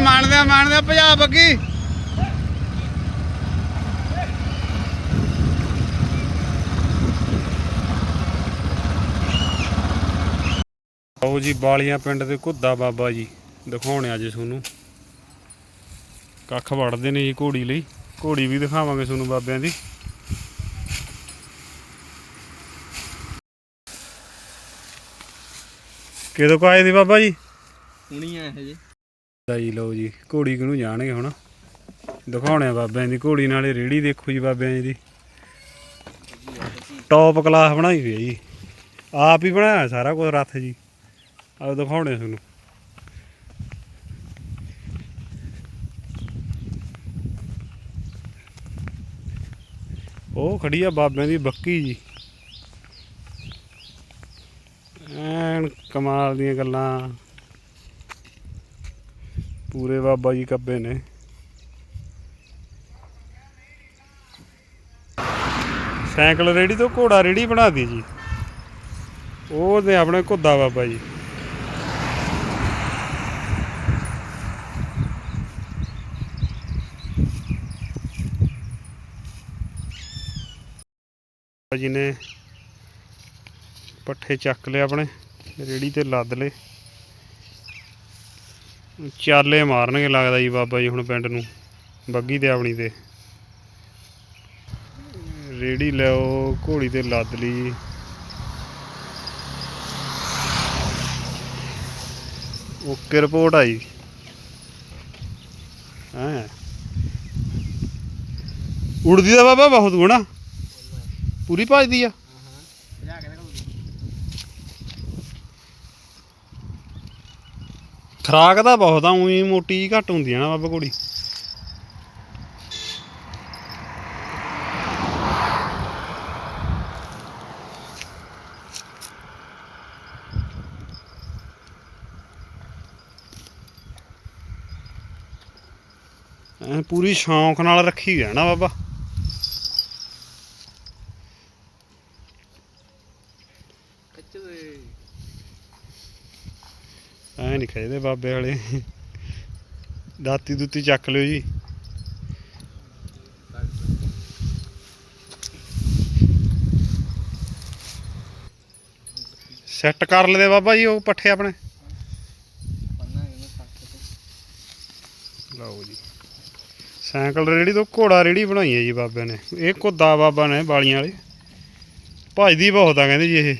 ਮਾਰਦੇ ਭਜਾ ਬੱਗੀ। ਆਓ ਜੀ ਬਾਲੀਆਂ ਪਿੰਡ ਦੇ ਘੁੱਦਾ ਬਾਬਾ ਜੀ ਦਿਖਾਉਣੇ ਅੱਜ ਤੁਹਾਨੂੰ। ਕੱਖ ਵੜਦੇ ਨੇ ਜੀ ਘੋੜੀ ਲਈ। ਘੋੜੀ ਵੀ ਦਿਖਾਵਾਂਗੇ ਤੁਹਾਨੂੰ ਬਾਬਿਆਂ ਦੀ। ਕਿਦੋਂ ਕੋ ਆਏ ਦੀ ਬਾਬਾ ਜੀ? ਹੁਣੀ ਆ ਇਹ ਜੇ। ਦਾ ਜੀ ਲਓ ਜੀ, ਘੋੜੀ ਕਿਹਨੂੰ ਜਾਣਗੇ ਹੁਣ? ਦਿਖਾਉਣੇ ਆ ਬਾਬਿਆਂ ਦੀ ਘੋੜੀ, ਨਾਲੇ ਰੇੜੀ ਦੇਖੋ ਜੀ ਬਾਬਿਆਂ ਜੀ ਦੀ। ਟੌਪ ਕਲਾਸ ਬਣਾਈ ਹੋਈ ਹੈ ਜੀ। ਆਪ ਹੀ ਬਣਾਇਆ ਸਾਰਾ ਕੁਝ ਰੱਥ ਜੀ। ਆਹ ਦਿਖਾਉਣੇ ਤੁਹਾਨੂੰ। ਉਹ ਖੜੀ ਆ ਬਾਬਿਆਂ ਦੀ ਬੱਕੀ ਜੀ। ਐਨ ਕਮਾਲ ਦੀਆਂ ਗੱਲਾਂ। ਪੂਰੇ ਬਾਬਾ ਜੀ ਕੱਬੇ ਨੇ। ਸਾਈਕਲ ਰੇੜੀ ਤੋਂ ਘੋੜਾ ਰੇੜੀ ਬਣਾ ਦੀ ਜੀ। ਉਹ ਤੇ ਆਪਣੇ ਘੁੱਦਾ ਬਾਬਾ ਜੀ। ਬਾਬਾ ਜੀ ਨੇ ਪੱਠੇ ਚੱਕ ਲਏ ਆਪਣੇ, ਰੇੜੀ ਤੇ ਲੱਦ ਲਏ। ਚਾਲੇ ਮਾਰਨਗੇ ਲੱਗਦਾ ਜੀ ਬਾਬਾ ਜੀ ਹੁਣ ਪਿੰਡ ਨੂੰ, ਬੱਗੀ ਤੇ ਆਪਣੀ ਤੇ। ਰੇੜੀ ਲਿਓ ਘੋੜੀ ਤੇ ਲੱਦ ਲਈ। ਓਕੇ ਰਿਪੋਰਟ ਆਈ। ਹਾਂ? ਉੜਦੀ ਦਾ ਬਾਬਾ, ਬਹੁਤ ਗੁਣਾ। ਪੂਰੀ ਭੱਜਦੀ ਆ? ਖਰਾਕ ਦਾ ਬਹੁਤ ਆ ਉਹੀ ਮੋਟੀ ਜਿਹੀ ਘੱਟ ਹੁੰਦੀ ਆ ਨਾ ਬਾਬਾ ਘੋੜੀ ਐਂ ਪੂਰੀ ਸ਼ੌਂਕ ਨਾਲ ਰੱਖੀ ਗਿਆ ਨਾ ਬਾਬਾ ਐ ਨਹੀਂ ਖੇਦੇ ਬਾਬੇ ਵਾਲੇ। ਦਾਤੀ ਦੁੱਤੀ ਚੱਕ ਲਿਓ ਜੀ। ਸੈੱਟ ਕਰ ਲਦੇ ਬਾਬਾ ਜੀ ਉਹ ਪੱਠੇ ਆਪਣੇ। ਪੰਨਾ ਇਹਨੂੰ ਸੱਤ ਲਓ ਜੀ। ਸਾਈਕਲ ਰੇੜੀ ਤੋਂ ਘੋੜਾ ਰੇੜੀ ਬਣਾਈ ਹੈ ਜੀ ਬਾਬੇ ਨੇ। ਇਹ ਘੁੱਦਾ ਬਾਬਾ ਨੇ ਬਾਲੀਆਂ ਵਾਲੇ। ਭਜਦੀ ਬਹੁਤ ਆ ਕਹਿੰਦੇ ਜੀ ਇਹ।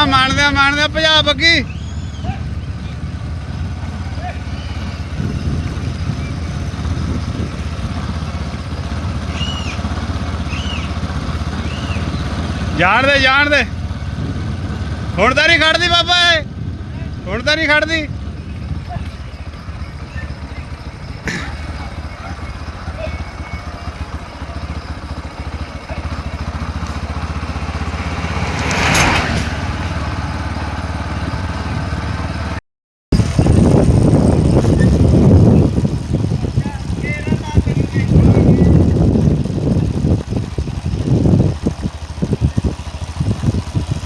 ਹਾਂ ਮੰਨਦੇ ਮੰਨਦੇ ਭਜਾ ਬੱਗੀ। ਜਾਣ ਦੇ ਜਾਣ ਦੇ। ਹੁਣ ਤਾਂ ਨਹੀਂ ਖੜਦੀ ਬਾਬਾ ਇਹ। ਹੁਣ ਤਾਂ ਨਹੀਂ ਖੜਦੀ।